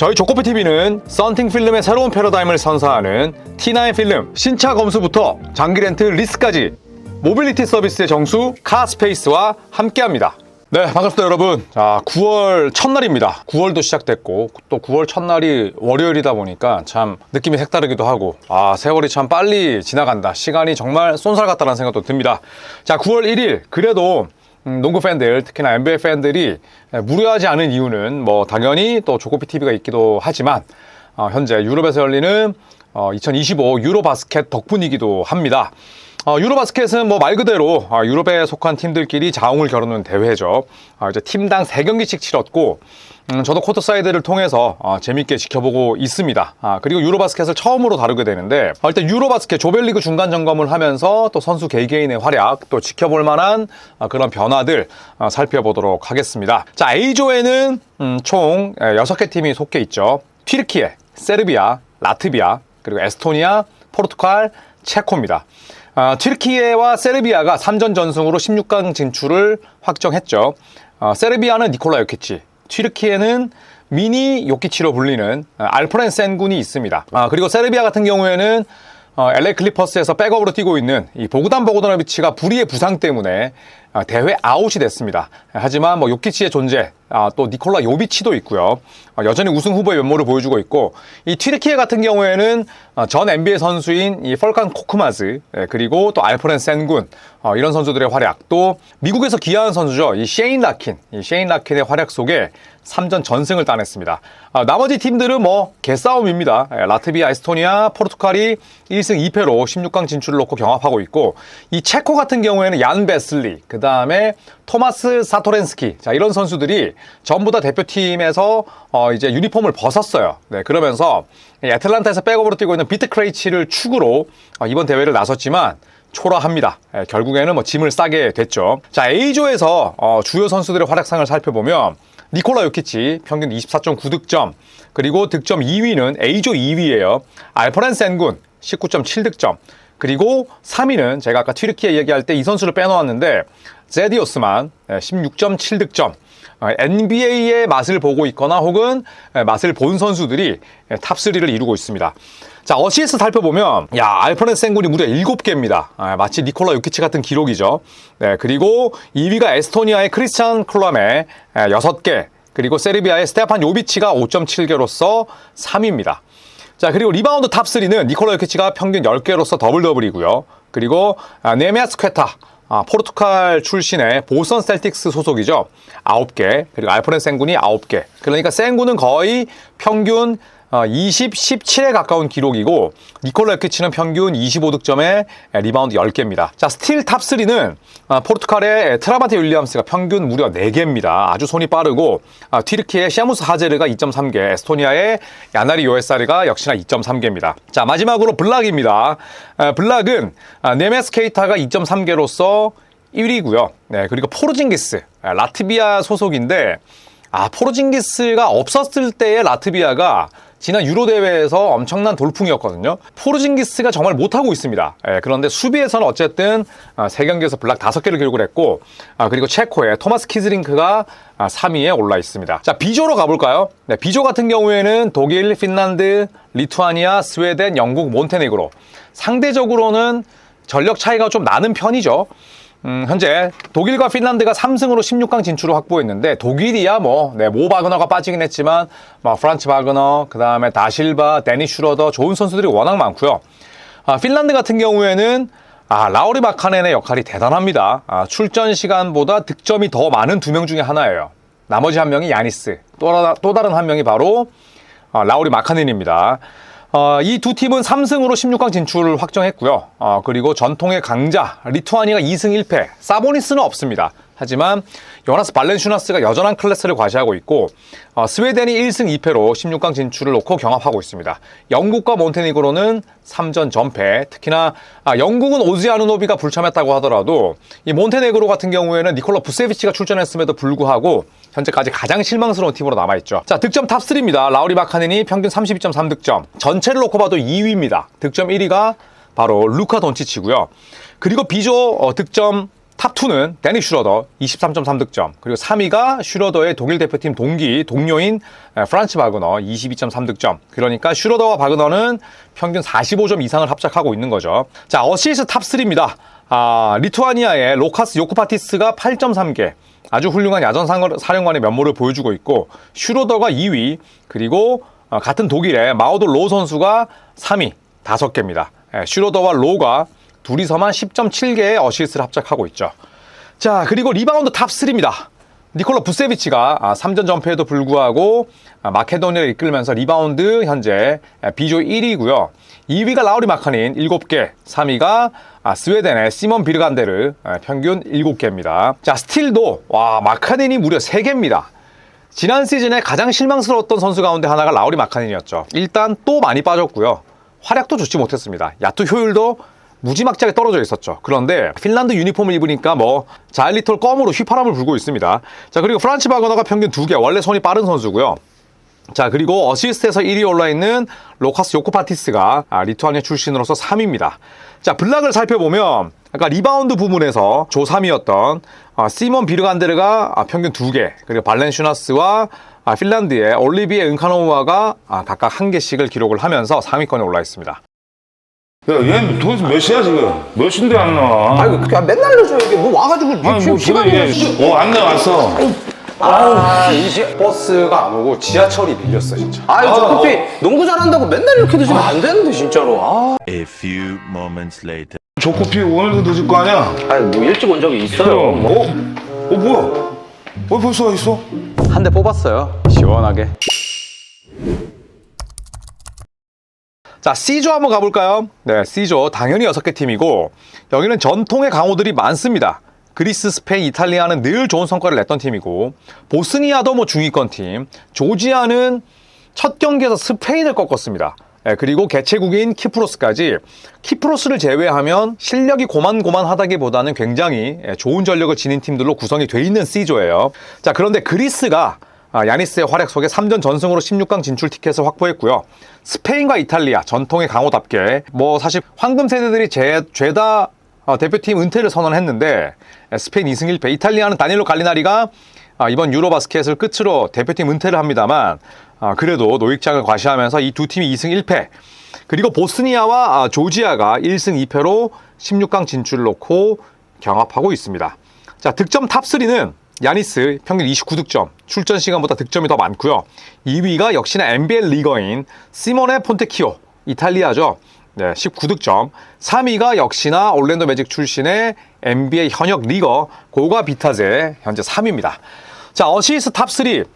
저희 조코피TV는 썬팅 필름의 새로운 패러다임을 선사하는 T9 필름 신차 검수부터 장기 렌트 리스까지 모빌리티 서비스의 정수 카스페이스와 함께합니다. 네, 반갑습니다, 여러분. 자, 9월 첫날입니다. 9월도 시작됐고, 또 9월 첫날이 월요일이다 보니까 참 느낌이 색다르기도 하고, 아, 세월이 참 빨리 지나간다. 시간이 정말 쏜살 같다는 생각도 듭니다. 자, 9월 1일, 그래도 음, 농구 팬들, 특히나 NBA 팬들이 무료하지 않은 이유는 뭐 당연히 또 조코피 TV가 있기도 하지만 어, 현재 유럽에서 열리는 어, 2025 유로바스켓 덕분이기도 합니다. 어, 유로바스켓은 뭐 말 그대로 어, 유럽에 속한 팀들끼리 자웅을 겨루는 대회죠. 어, 이제 팀당 3경기씩 치렀고 음, 저도 코트 사이드를 통해서 어, 재밌게 지켜보고 있습니다. 아, 그리고 유로바스켓을 처음으로 다루게 되는데 어, 일단 유로바스켓 조별리그 중간 점검을 하면서 또 선수 개개인의 활약 또 지켜볼 만한 어, 그런 변화들 어, 살펴보도록 하겠습니다. 자 A조에는 음, 총 6개 팀이 속해 있죠. 튀르키예, 세르비아, 라트비아, 그리고 에스토니아, 포르투갈, 체코입니다. 아, 튀르키예와 세르비아가 3전 전승으로 16강 진출을 확정했죠. 아, 세르비아는 니콜라 요키치, 튀르키예는 미니 요키치로 불리는 아, 알프렌 센 군이 있습니다. 아, 그리고 세르비아 같은 경우에는 어, LA 클리퍼스에서 백업으로 뛰고 있는 이 보그단 보그다노비치가 불의의 부상 때문에 아, 대회 아웃이 됐습니다. 하지만 뭐 요키치의 존재, 아, 또 니콜라 요비치도 있고요. 아, 여전히 우승 후보의 면모를 보여주고 있고 이 튀르키예 같은 경우에는 아, 전 NBA 선수인 이 펄칸 코크마즈 예, 그리고 또 알프렌 센군 어, 이런 선수들의 활약 또 미국에서 기여한 선수죠. 이 셰인 라킨, 이 셰인 라킨의 활약 속에 3전 전승을 따냈습니다. 아, 나머지 팀들은 뭐 개싸움입니다. 예, 라트비아, 에스토니아, 포르투갈이 1승 2패로 16강 진출을 놓고 경합하고 있고 이 체코 같은 경우에는 얀 베슬리, 그 다음에 토마스 사토렌스키, 자 이런 선수들이 전부 다 대표팀에서 어, 이제 유니폼을 벗었어요. 네, 그러면서 이 애틀란타에서 백업으로 뛰고 있는 비트 크레이치를 축으로 어, 이번 대회를 나섰지만 초라합니다. 예, 결국에는 뭐 짐을 싸게 됐죠. 자 A조에서 어, 주요 선수들의 활약상을 살펴보면 니콜라 요키치 평균 24.9득점 그리고 득점 2위는 A조 2위예요. 알퍼렌 센군 19.7득점 그리고 3위는 제가 아까 튀르키예 얘기할 때 이 선수를 빼놓았는데 제디 오스만 16.7득점 NBA의 맛을 보고 있거나 혹은 예, 맛을 본 선수들이 예, 탑3를 이루고 있습니다. 자, 어시스트 살펴보면, 야, 알퍼렌 센군이 무려 7개입니다. 아, 마치 니콜라 유키치 같은 기록이죠. 네, 그리고 2위가 에스토니아의 크리스찬 클럼의 6개, 그리고 세르비아의 스테판 요비치가 5.7개로서 3위입니다. 자, 그리고 리바운드 탑3는 니콜라 유키치가 평균 10개로서 더블 더블이고요. 그리고 아, 네메아 스 퀘타, 아, 포르투갈 출신의 보선 셀틱스 소속이죠. 9개. 그리고 알프렌 센군이 9개. 그러니까 센군은 거의 평균 어, 20, 17에 가까운 기록이고 니콜라 요키치는 평균 25득점에 리바운드 10개입니다. 자, 스틸 탑3는 어, 포르투갈의 트라바테 윌리엄스가 평균 무려 4개입니다. 아주 손이 빠르고 아, 튀르키의 샤무스 하제르가 2.3개, 에스토니아의 야나리 요에사르가 역시나 2.3개입니다. 자, 마지막으로 블락입니다. 아, 블락은 아, 네메스 케이타가 2.3개로서 1위고요. 네, 그리고 포르징기스, 아, 라트비아 소속인데 아, 포르징기스가 없었을 때의 라트비아가 지난 유로 대회에서 엄청난 돌풍이었거든요. 포르징기스가 정말 못하고 있습니다. 예, 그런데 수비에서는 어쨌든 아, 3경기에서 블락 5개를 기록을 했고 아, 그리고 체코의 토마스 키즈링크가 아, 3위에 올라 있습니다. 자, 비조로 가볼까요? 네, 비조 같은 경우에는 독일, 핀란드, 리투아니아, 스웨덴, 영국, 몬테네그로 상대적으로는 전력 차이가 좀 나는 편이죠. 음, 현재 독일과 핀란드가 3승으로 16강 진출을 확보했는데 독일이야 뭐, 네, 모 바그너가 빠지긴 했지만 뭐 프란츠 바그너, 그 다음에 다실바, 데니 슈러더 좋은 선수들이 워낙 많고요. 아, 핀란드 같은 경우에는 아, 라우리 마카넨의 역할이 대단합니다. 아, 출전 시간보다 득점이 더 많은 두 명 중에 하나예요. 나머지 한 명이 야니스, 또, 또 다른 한 명이 바로 아, 라우리 마카넨입니다. 어, 이 두 팀은 3승으로 16강 진출을 확정했고요. 어, 그리고 전통의 강자 리투아니가 2승 1패, 사보니스는 없습니다. 하지만 요나스 발렌슈나스가 여전한 클래스를 과시하고 있고 어, 스웨덴이 1승 2패로 16강 진출을 놓고 경합하고 있습니다. 영국과 몬테네그로는 3전 전패. 특히나 아, 영국은 오지아누노비가 불참했다고 하더라도 이 몬테네그로 같은 경우에는 니콜라 부세비치가 출전했음에도 불구하고 현재까지 가장 실망스러운 팀으로 남아있죠. 자, 득점 탑3입니다. 라우리 마카넨이 평균 32.3득점. 전체를 놓고 봐도 2위입니다. 득점 1위가 바로 루카 돈치치고요. 그리고 비조 어, 득점 탑2는 데니 슈러더 23.3득점, 그리고 3위가 슈러더의 독일 대표팀 동기, 동료인 에, 프란츠 바그너 22.3득점. 그러니까 슈러더와 바그너는 평균 45점 이상을 합작하고 있는 거죠. 자, 어시스트 탑3입니다. 아, 리투아니아의 로카스 요코파티스가 8.3개, 아주 훌륭한 야전 상- 사령관의 면모를 보여주고 있고 슈로더가 2위 그리고 어, 같은 독일의 마오도 로 선수가 3위 5개입니다. 슈로더와 로가 둘이서만 10.7개의 어시스트를 합작하고 있죠. 자 그리고 리바운드 탑3입니다. 니콜라 부세비치가 아, 3전 전패에도 불구하고 아, 마케도니아를 이끌면서 리바운드 현재 아, 비조 1위고요. 2위가 라우리 마카닌 7개, 3위가 아, 스웨덴의 시몬 비르간데르 아, 평균 7개입니다. 자, 스틸도 와, 마카닌이 무려 3개입니다. 지난 시즌에 가장 실망스러웠던 선수 가운데 하나가 라우리 마카닌이었죠. 일단 또 많이 빠졌고요. 활약도 좋지 못했습니다. 야투 효율도 무지막지하게 떨어져 있었죠. 그런데 핀란드 유니폼을 입으니까 뭐 자일리톨 껌으로 휘파람을 불고 있습니다. 자 그리고 프란치 바거너가 평균 2개 원래 손이 빠른 선수고요. 자 그리고 어시스트에서 1위 올라 있는 로카스 요코파티스가 아, 리투아니아 출신으로서 3위입니다. 자 블락을 살펴보면 아까 리바운드 부분에서 조 3위였던 아, 시몬 비르간데르가 아, 평균 2개 그리고 발렌슈나스와 아, 핀란드의 올리비에 은카노우아가 아, 각각 한 개씩을 기록을 하면서 3위권에 올라 있습니다. 야, 얘 도대체 몇 시야 지금? 몇 시인데 안 나와? 아이고 그렇게 맨날 늦어 여기 뭐 와가지고 아니, 지금 뭐 시간이. 얘. 어, 안 나왔어. 아, 이제 버스가 안 오고 지하철이 밀렸어 진짜. 아유 저 커피 농구 잘한다고 맨날 이렇게 드시면 안 되는데 진짜로 아 A few moments later. 조코피 오늘도 늦을 거 아니야? 아니 뭐 일찍 온 적이 있어요 그럼. 어? 어, 뭐야? 어, 벌써 와 있어? 한 대 뽑았어요 시원하게. 자, C조 한번 가볼까요? 네, C조 당연히 6개 팀이고 여기는 전통의 강호들이 많습니다. 그리스, 스페인, 이탈리아는 늘 좋은 성과를 냈던 팀이고 보스니아도 뭐 중위권 팀, 조지아는 첫 경기에서 스페인을 꺾었습니다. 네, 그리고 개최국인 키프로스까지 키프로스를 제외하면 실력이 고만고만하다기보다는 굉장히 예, 좋은 전력을 지닌 팀들로 구성이 돼 있는 C조예요. 자, 그런데 그리스가 아, 야니스의 활약 속에 3전 전승으로 16강 진출 티켓을 확보했고요. 스페인과 이탈리아 전통의 강호답게 뭐 사실 황금 세대들이 제, 죄다 어, 대표팀 은퇴를 선언했는데 에, 스페인 2승 1패, 이탈리아는 다닐로 갈리나리가 아, 이번 유로바스켓을 끝으로 대표팀 은퇴를 합니다만 아, 그래도 노익장을 과시하면서 이 두 팀이 2승 1패 그리고 보스니아와 아, 조지아가 1승 2패로 16강 진출을 놓고 경합하고 있습니다. 자, 득점 탑3는 야니스 평균 29득점, 출전 시간보다 득점이 더 많고요. 2위가 역시나 NBL 리거인 시모네 폰테키오, 이탈리아죠. 네, 19득점. 3위가 역시나 올랜도 매직 출신의 NBA 현역 리거 고가 비타제 현재 3위입니다. 자, 어시스트 탑3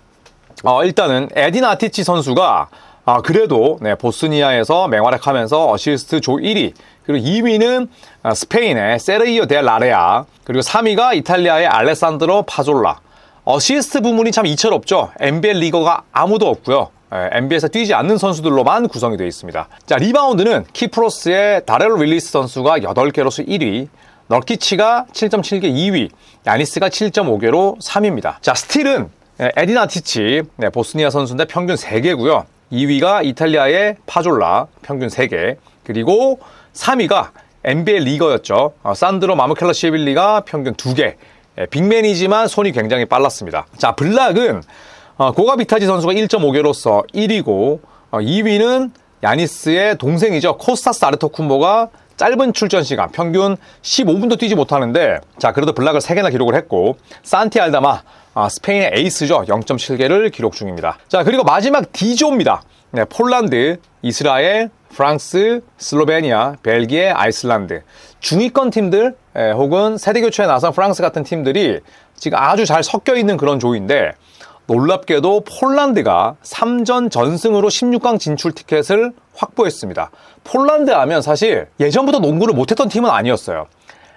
어, 일단은 에딘 아티치 선수가 아, 그래도 네, 보스니아에서 맹활약하면서 어시스트 조 1위 그리고 2위는 아, 스페인의 세르이오 델 라레아 그리고 3위가 이탈리아의 알레산드로 파졸라. 어시스트 부문이 참 이철없죠. NBL 리거가 아무도 없고요. NBA에서 뛰지 않는 선수들로만 구성이 되어 있습니다. 자 리바운드는 키프로스의 다렐 윌리스 선수가 8개로서 1위 널키치가 7.7개 2위 야니스가 7.5개로 3위입니다. 자 스틸은 네, 에디나 티치, 네, 보스니아 선수인데 평균 3개고요. 2위가 이탈리아의 파졸라, 평균 3개. 그리고 3위가 NBA 리거였죠. 어, 산드로 마무켈라 시빌리가 평균 2개. 예, 빅맨이지만 손이 굉장히 빨랐습니다. 자, 블락은 어, 고가 비타지 선수가 1.5개로서 1위고 어, 2위는 야니스의 동생이죠. 코스타스 아르토쿤보가 짧은 출전 시간 평균 15분도 뛰지 못하는데 자 그래도 블락을 3개나 기록을 했고 산티 알다마 아, 스페인의 에이스죠 0.7개를 기록 중입니다 자 그리고 마지막 D조입니다 네, 폴란드, 이스라엘, 프랑스, 슬로베니아, 벨기에, 아이슬란드 중위권 팀들 에, 혹은 세대 교체에 나선 프랑스 같은 팀들이 지금 아주 잘 섞여 있는 그런 조인데 놀랍게도 폴란드가 3전 전승으로 16강 진출 티켓을 확보했습니다. 폴란드 하면 사실 예전부터 농구를 못했던 팀은 아니었어요.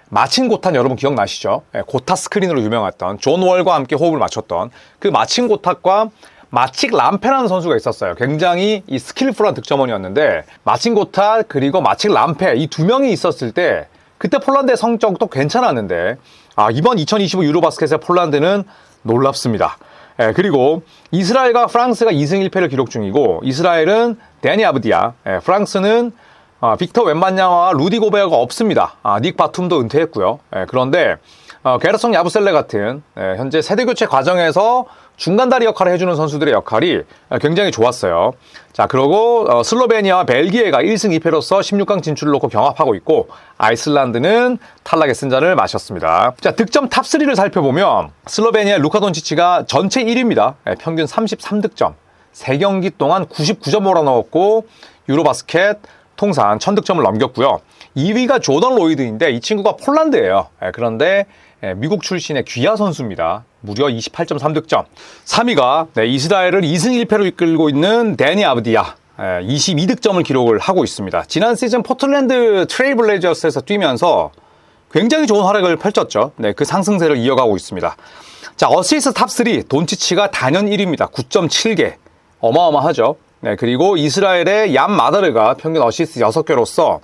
마친 고탄 여러분 기억나시죠? 예, 고타 스크린으로 유명했던 존 월과 함께 호흡을 맞췄던 그 마친 고탁과 마칙 람페라는 선수가 있었어요. 굉장히 이 스킬풀한 득점원이었는데 마친 고타 그리고 마칙 람페 이 두 명이 있었을 때 그때 폴란드의 성적도 괜찮았는데 아, 이번 2025 유로바스켓의 폴란드는 놀랍습니다. 예, 그리고 이스라엘과 프랑스가 2승 1패를 기록 중이고 이스라엘은 데니 아브디아, 예, 프랑스는 아, 빅터 웬반냐와 루디 고베어가 없습니다. 아, 닉 바툼도 은퇴했고요. 예, 그런데 어, 게르송 야부셀레 같은 예, 현재 세대 교체 과정에서 중간다리 역할을 해주는 선수들의 역할이 어, 굉장히 좋았어요. 자, 그리고 어, 슬로베니아와 벨기에가 1승 2패로서 16강 진출을 놓고 경합하고 있고 아이슬란드는 탈락의 승자를 마셨습니다. 자, 득점 탑3를 살펴보면 슬로베니아 루카 돈치치가 전체 1위입니다. 예, 평균 33득점. 3경기 동안 99점 몰아넣었고 유로바스켓 통산 1000득점을 넘겼고요. 2위가 조던 로이드인데 이 친구가 폴란드예요. 예, 그런데 예, 미국 출신의 귀하 선수입니다. 무려 28.3득점. 3위가 이스라엘을 2승 1패로 이끌고 있는 데니 아브디아. 22득점을 기록을 하고 있습니다. 지난 시즌 포틀랜드 트레이블레이저스에서 뛰면서 굉장히 좋은 활약을 펼쳤죠. 네, 그 상승세를 이어가고 있습니다. 자, 어시스트 탑3 돈치치가 단연 1위입니다. 9.7개. 어마어마하죠. 네, 그리고 이스라엘의 얌 마다르가 평균 어시스트 6개로서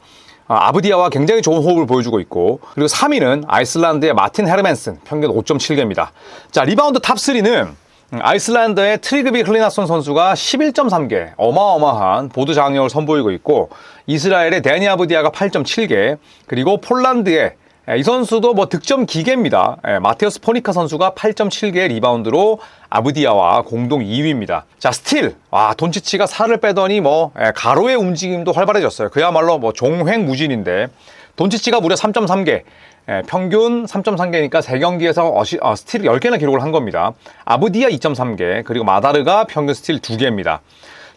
아브디아와 굉장히 좋은 호흡을 보여주고 있고 그리고 3위는 아이슬란드의 마틴 헤르멘슨 평균 5.7개입니다. 자, 리바운드 탑 3는 아이슬란드의 트리그비 흘리나손 선수가 11.3개 어마어마한 보드 장력을 선보이고 있고 이스라엘의 데니 아브디아가 8.7개 그리고 폴란드의 이 선수도 뭐 득점 기계입니다. 예, 마테우스 포니카 선수가 8.7개의 리바운드로 아브디아와 공동 2위입니다. 자, 스틸. 와, 돈치치가 살을 빼더니 뭐 예, 가로의 움직임도 활발해졌어요. 그야말로 뭐 종횡무진인데 돈치치가 무려 3.3개. 예, 평균 3.3개니까 3경기에서 어시, 어, 스틸 10개나 기록을 한 겁니다. 아브디아 2.3개, 그리고 마다르가 평균 스틸 2개입니다.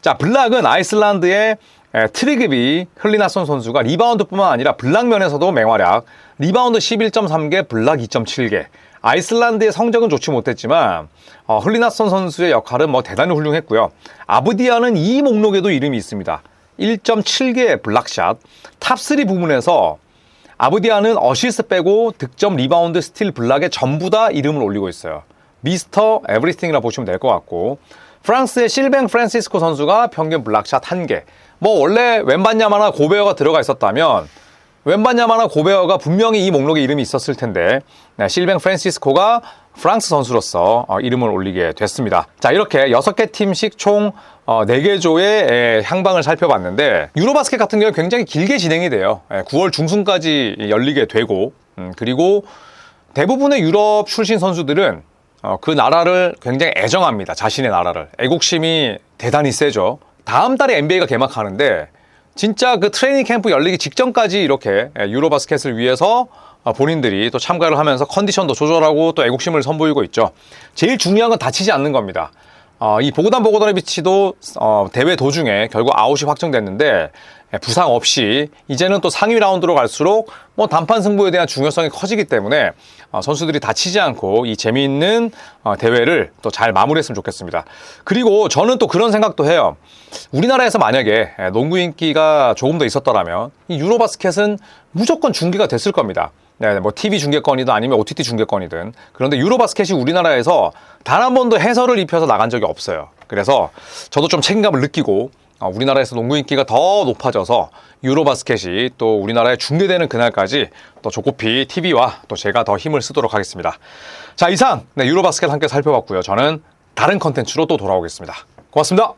자, 블락은 아이슬란드의 에, 트리그비 흘리나손 선수가 리바운드뿐만 아니라 블락 면에서도 맹활약. 리바운드 11.3개, 블락 2.7개. 아이슬란드의 성적은 좋지 못했지만 어, 흘리나손 선수의 역할은 뭐 대단히 훌륭했고요. 아브디아는 이 목록에도 이름이 있습니다. 1.7개의 블락샷. 탑3 부문에서 아브디아는 어시스트 빼고 득점, 리바운드, 스틸, 블락에 전부 다 이름을 올리고 있어요. 미스터 에브리띵이라 보시면 될 것 같고 프랑스의 실뱅 프란시스코 선수가 평균 블락샷 1개. 뭐 원래 웬반야마나 고베어가 들어가 있었다면 웬반야마나 고베어가 분명히 이 목록에 이름이 있었을 텐데 네, 실뱅 프란시스코가 프랑스 선수로서 어, 이름을 올리게 됐습니다. 자 이렇게 6개 팀씩 총 어, 4개 조의 에, 향방을 살펴봤는데 유로바스켓 같은 경우는 굉장히 길게 진행이 돼요. 에, 9월 중순까지 열리게 되고 음, 그리고 대부분의 유럽 출신 선수들은 어, 그 나라를 굉장히 애정합니다. 자신의 나라를. 애국심이 대단히 세죠. 다음 달에 NBA가 개막하는데 진짜 그 트레이닝 캠프 열리기 직전까지 이렇게 예, 유로바스켓을 위해서 어, 본인들이 또 참가를 하면서 컨디션도 조절하고 또 애국심을 선보이고 있죠. 제일 중요한 건 다치지 않는 겁니다. 어, 이 보고단 보고단의 비치도 어, 대회 도중에 결국 아웃이 확정됐는데 예, 부상 없이 이제는 또 상위 라운드로 갈수록 뭐 단판 승부에 대한 중요성이 커지기 때문에 어, 선수들이 다치지 않고 이 재미있는 어, 대회를 또 잘 마무리했으면 좋겠습니다. 그리고 저는 또 그런 생각도 해요. 우리나라에서 만약에 예, 농구 인기가 조금 더 있었더라면 이 유로바스켓은 무조건 중계가 됐을 겁니다. 네, 뭐 TV 중계권이든 아니면 OTT 중계권이든 그런데 유로바스켓이 우리나라에서 단 한 번도 해설을 입혀서 나간 적이 없어요. 그래서 저도 좀 책임감을 느끼고 어, 우리나라에서 농구 인기가 더 높아져서 유로바스켓이 또 우리나라에 중계되는 그날까지 또 조코피 TV와 또 제가 더 힘을 쓰도록 하겠습니다. 자 이상 네, 유로바스켓 함께 살펴봤고요. 저는 다른 컨텐츠로 또 돌아오겠습니다. 고맙습니다.